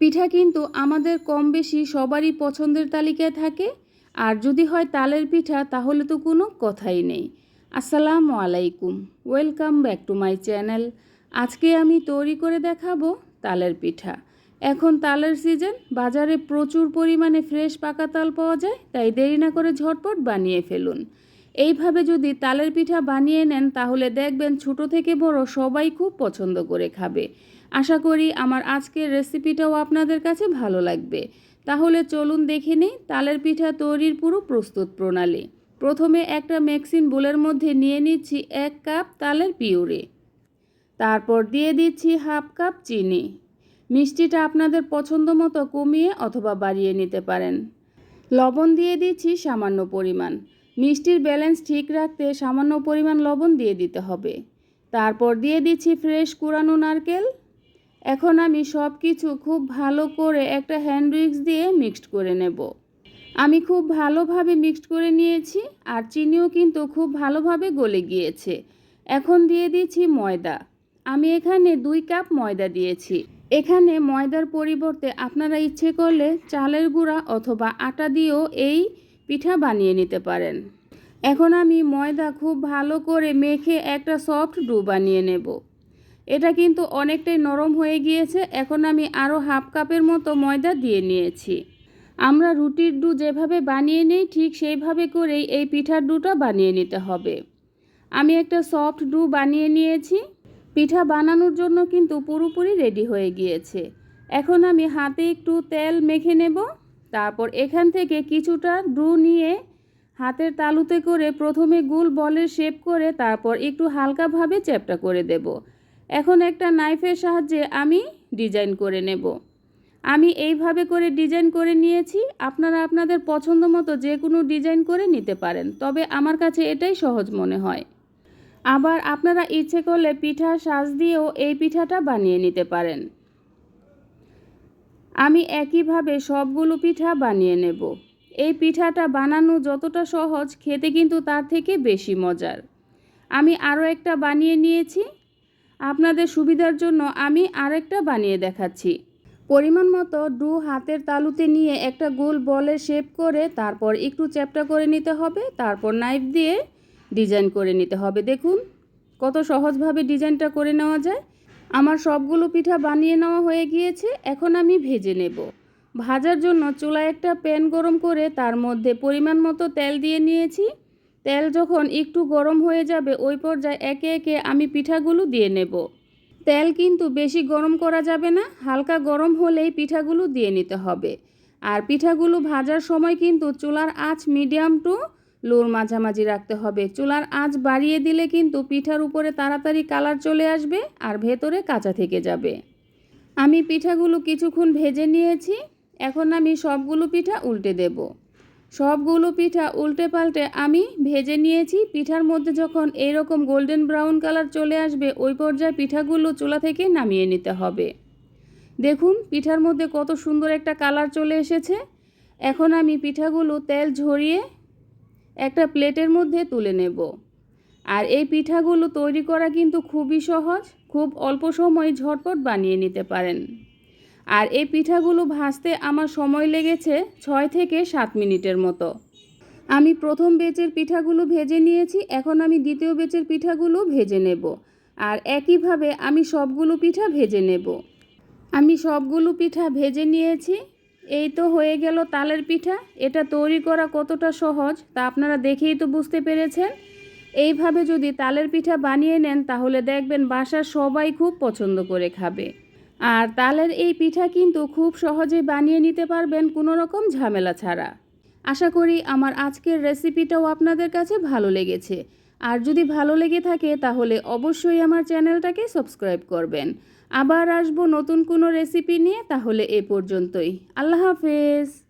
পিঠা কিন্তু আমাদের কম বেশি সবারই পছন্দের তালিকায় থাকে। আর যদি হয় তালের পিঠা, তাহলে তো কোনো কথাই নেই। আসসালামু আলাইকুম। Welcome back to my channel আজকে আমি তৈরি করে দেখাবো তালের পিঠা। এখন তালের সিজন বাজারে প্রচুর পরিমাণে ফ্রেশ পাকা তাল পাওয়া যায়, তাই দেরি না করে ঝটপট বানিয়ে ফেলুন। এইভাবে যদি তালের পিঠা বানিয়ে নেন, তাহলে দেখবেন ছোট থেকে বড় সবাই খুব পছন্দ করে খাবে। আশা করি আমার আজকের রেসিপিটাও আপনাদের কাছে ভালো লাগবে। তাহলে চলুন দেখে নিই তালের পিঠা তৈরির পুরো প্রস্তুত প্রণালী। প্রথমে একটা মেক্সিন বোলের মধ্যে নিয়ে নিচ্ছি এক কাপ তালের পিউরে। তারপর দিয়ে দিচ্ছি হাফ কাপ চিনি। মিষ্টিটা আপনাদের পছন্দ মতো কমিয়ে অথবা বাড়িয়ে নিতে পারেন। লবণ দিয়ে দিচ্ছি সামান্য পরিমাণ। মিষ্টির ব্যালেন্স ঠিক রাখতে সামান্য পরিমাণ লবণ দিয়ে দিতে হবে। তারপর দিয়ে দিচ্ছি ফ্রেশ কুড়ানো নারকেল। এখন আমি সব কিছু খুব ভালো করে একটা হ্যান্ড উইক্স দিয়ে মিক্সড করে নেব। আমি খুব ভালোভাবে মিক্সড করে নিয়েছি আর চিনিও কিন্তু খুব ভালোভাবে গলে গিয়েছে। এখন দিয়ে দিচ্ছি ময়দা। আমি এখানে দুই কাপ ময়দা দিয়েছি। এখানে ময়দার পরিবর্তে আপনারা ইচ্ছে করলে চালের গুঁড়া অথবা আটা দিয়েও এই পিঠা বানিয়ে নিতে পারেন। এখন আমি ময়দা খুব ভালো করে মেখে একটা সফট ডু বানিয়ে নেব। এটা কিন্তু অনেকটাই নরম হয়ে গিয়েছে, এখন আমি আরও হাফ কাপের মতো ময়দা দিয়ে নিয়েছি। আমরা রুটির ডু যেভাবে বানিয়ে নিই, ঠিক সেইভাবে করেই এই পিঠার ডুটা বানিয়ে নিতে হবে। আমি একটা সফট ডু বানিয়ে নিয়েছি। পিঠা বানানোর জন্য কিন্তু পুরোপুরি রেডি হয়ে গিয়েছে। এখন আমি হাতে একটু তেল মেখে নেব। তারপর এখান থেকে কিছুটা ডু নিয়ে হাতের তালুতে করে প্রথমে গুল বলের শেপ করে তারপর একটু হালকাভাবে চ্যাপটা করে দেব। এখন একটা নাইফের সাহায্যে আমি ডিজাইন করে নেব। আমি এইভাবে করে ডিজাইন করে নিয়েছি। আপনারা আপনাদের পছন্দ মতো যে কোনো ডিজাইন করে নিতে পারেন, তবে আমার কাছে এটাই সহজ মনে হয়। আবার আপনারা ইচ্ছে করলে পিঠা সাজ দিয়েও এই পিঠাটা বানিয়ে নিতে পারেন। আমি একইভাবে সবগুলো পিঠা বানিয়ে নেব। এই পিঠাটা বানানো যতটা সহজ, খেতে কিন্তু তার থেকে বেশি মজার। আমি আরও একটা বানিয়ে নিয়েছি। আপনাদের সুবিধার জন্য আমি আরেকটা বানিয়ে দেখাচ্ছি। পরিমাণ মতো ডু হাতের তালুতে নিয়ে একটা গোল বলের শেপ করে তারপর একটু চ্যাপটা করে নিতে হবে, তারপর নাইফ দিয়ে ডিজাইন করে নিতে হবে। দেখুন কত সহজভাবে ডিজাইনটা করে নেওয়া যায়। আমার সবগুলো পিঠা বানিয়ে নেওয়া হয়ে গিয়েছে, এখন আমি ভেজে নেব। ভাজার জন্য চুলায় একটা প্যান গরম করে তার মধ্যে পরিমাণ মতো তেল দিয়ে নিয়েছি। তেল যখন একটু গরম হয়ে যাবে, ওই পর্যায়ে একে একে আমি পিঠাগুলো দিয়ে নেব। তেল কিন্তু বেশি গরম করা যাবে না, হালকা গরম হলেই পিঠাগুলো দিয়ে নিতে হবে। আর পিঠাগুলো ভাজার সময় কিন্তু চুলার আঁচ মিডিয়াম টু লোর মাঝামাঝি রাখতে হবে। চুলার আঁচ বাড়িয়ে দিলে কিন্তু পিঠার উপরে তাড়াতাড়ি কালার চলে আসবে আর ভেতরে কাঁচা থেকে যাবে। আমি পিঠাগুলো কিছুক্ষণ ভেজে নিয়েছি, এখন আমি সবগুলো পিঠা উল্টে দেব। সবগুলো পিঠা উল্টে পাল্টে আমি ভেজে নিয়েছি, পিঠার মধ্যে যখন এইরকম গোল্ডেন ব্রাউন কালার চলে আসবে, ওই পর্যায়ে পিঠাগুলো চুলা থেকে নামিয়ে নিতে হবে। দেখুন, পিঠার মধ্যে কত সুন্দর একটা কালার চলে এসেছে। এখন আমি পিঠাগুলো তেল ঝরিয়ে একটা প্লেটের মধ্যে তুলে নেব। আর এই পিঠাগুলো তৈরি করা কিন্তু খুবই সহজ, খুব অল্প সময় ঝটপট বানিয়ে নিতে পারেন। আর এই পিঠাগুলো ভাজতে আমার সময় লেগেছে ছয় থেকে সাত মিনিটের মতো। আমি প্রথম বেচের পিঠাগুলো ভেজে নিয়েছি, এখন আমি দ্বিতীয় বেচের পিঠাগুলো ভেজে নেব। আর একইভাবে আমি সবগুলো পিঠা ভেজে নেব। আমি সবগুলো পিঠা ভেজে নিয়েছি এই তো হয়ে গেল তালের পিঠা। এটা তৈরি করা কতটা সহজ, তা আপনারা দেখেই তো বুঝতে পেরেছেন। এইভাবে যদি তালের পিঠা বানিয়ে নেন, তাহলে দেখবেন বাসার সবাই খুব পছন্দ করে খাবে। আর তালের এই পিঠা কিন্তু খুব সহজে বানিয়ে নিতে পারবেন কোনো রকম ঝামেলা ছাড়া। আশা করি আমার আজকের রেসিপিটাও আপনাদের কাছে ভালো লেগেছে। আর যদি ভালো লেগে থাকে তাহলে অবশ্যই আমার চ্যানেলটাকে সাবস্ক্রাইব করবেন। আবার আসব নতুন কোনো রেসিপি নিয়ে তাহলে এ পর্যন্তই। আল্লাহ হাফেজ।